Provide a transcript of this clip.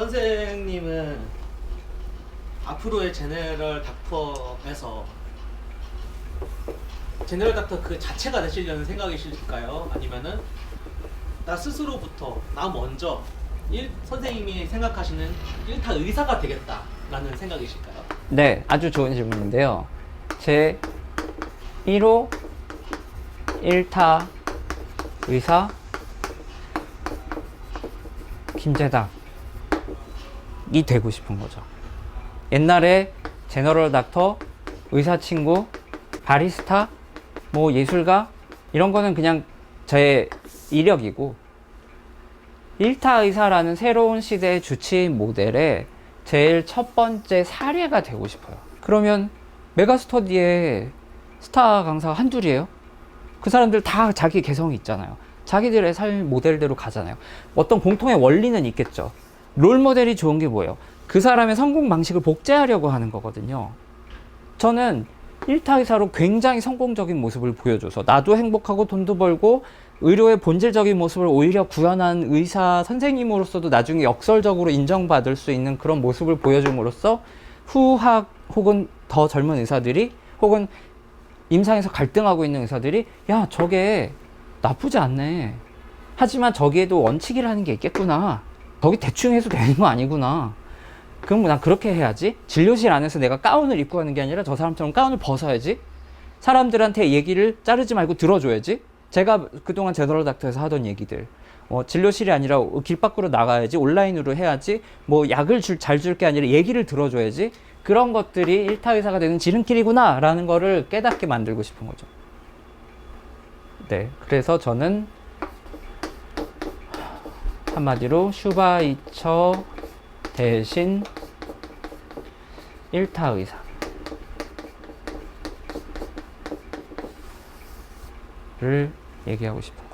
선생님은 앞으로의 제네럴 닥터에서 제네럴 닥터 그 자체가 되시려는 생각이실까요? 아니면은 나 스스로부터 나 먼저 일, 선생님이 생각하시는 일타 의사가 되겠다라는 생각이실까요? 네, 아주 좋은 질문인데요. 제 1호 1타 의사 김재닥 이 되고 싶은 거죠. 옛날에 제너럴 닥터, 의사 친구, 바리스타, 뭐 예술가 이런 거는 그냥 제 이력이고 1타 의사라는 새로운 시대의 주치의 모델에 제일 첫 번째 사례가 되고 싶어요. 그러면 메가스터디에 스타 강사가 한둘이에요? 그 사람들 다 자기 개성이 있잖아요. 자기들의 삶 모델대로 가잖아요. 어떤 공통의 원리는 있겠죠. 롤 모델이 좋은 게 뭐예요? 그 사람의 성공 방식을 복제하려고 하는 거거든요. 저는 1타 의사로 굉장히 성공적인 모습을 보여줘서 나도 행복하고 돈도 벌고 의료의 본질적인 모습을 오히려 구현한 의사 선생님으로서도 나중에 역설적으로 인정받을 수 있는 그런 모습을 보여줌으로써 후학 혹은 더 젊은 의사들이 혹은 임상에서 갈등하고 있는 의사들이 야 저게 나쁘지 않네 하지만 저기에도 원칙이라는 게 있겠구나 저기 대충 해서 되는 거 아니구나. 그럼 난 그렇게 해야지. 진료실 안에서 내가 가운을 입고 가는 게 아니라 저 사람처럼 가운을 벗어야지. 사람들한테 얘기를 자르지 말고 들어줘야지. 제가 그동안 제너럴 닥터에서 하던 얘기들. 어, 진료실이 아니라 길 밖으로 나가야지. 온라인으로 해야지. 뭐 약을 줄, 잘줄 게 아니라 얘기를 들어줘야지. 그런 것들이 일타 의사가 되는 지름길이구나 라는 거를 깨닫게 만들고 싶은 거죠. 네 그래서 저는 한마디로 슈바이처 대신 일타 의사 를 얘기하고 싶어요.